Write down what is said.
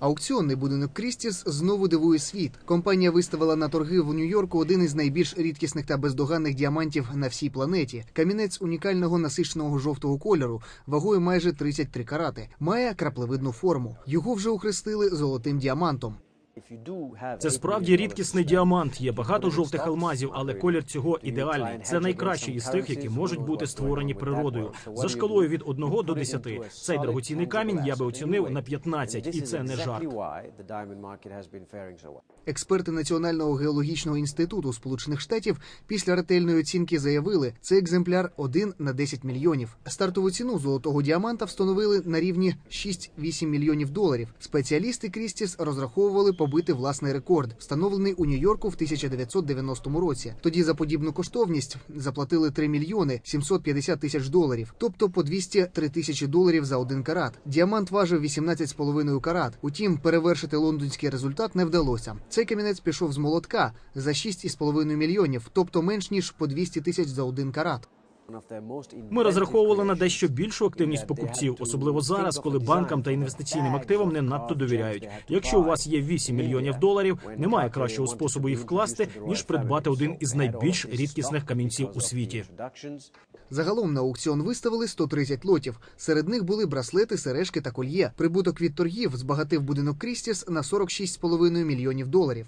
Аукціонний будинок Крістіс знову дивує світ. Компанія виставила на торги в Нью-Йорку один із найбільш рідкісних та бездоганних діамантів на всій планеті. Камінець унікального насиченого жовтого кольору, вагою майже 33 карати. Має краплевидну форму. Його вже охрестили золотим діамантом. Це справді рідкісний діамант. Є багато жовтих алмазів, але колір цього ідеальний. Це найкращий із тих, які можуть бути створені природою. За шкалою від 1 до 10. Цей дорогоцінний камінь я би оцінив на 15, і це не жарт. Експерти Національного геологічного інституту Сполучених Штатів після ретельної оцінки заявили, це екземпляр 1 на 10 мільйонів. Стартову ціну золотого діаманта встановили на рівні 6-8 мільйонів доларів. Спеціалісти Крістіс розраховували побити власний рекорд, встановлений у Нью-Йорку в 1990 році. Тоді за подібну коштовність заплатили 3 мільйони 750 тисяч доларів, тобто по 203 тисячі доларів за один карат. Діамант важив 18,5 карат. Утім, перевершити лондонський результат не вдалося. Цей камінець пішов з молотка за 6,5 мільйонів, тобто менш ніж по 200 тисяч за один карат. Ми розраховували на дещо більшу активність покупців, особливо зараз, коли банкам та інвестиційним активам не надто довіряють. Якщо у вас є 8 мільйонів доларів, немає кращого способу їх вкласти ніж придбати один із найбільш рідкісних камінців у світі. Загалом на аукціон виставили 130 лотів. Серед них були браслети, сережки та кольє. Прибуток від торгів збагатив будинок Крістіс на 46,5 мільйонів доларів.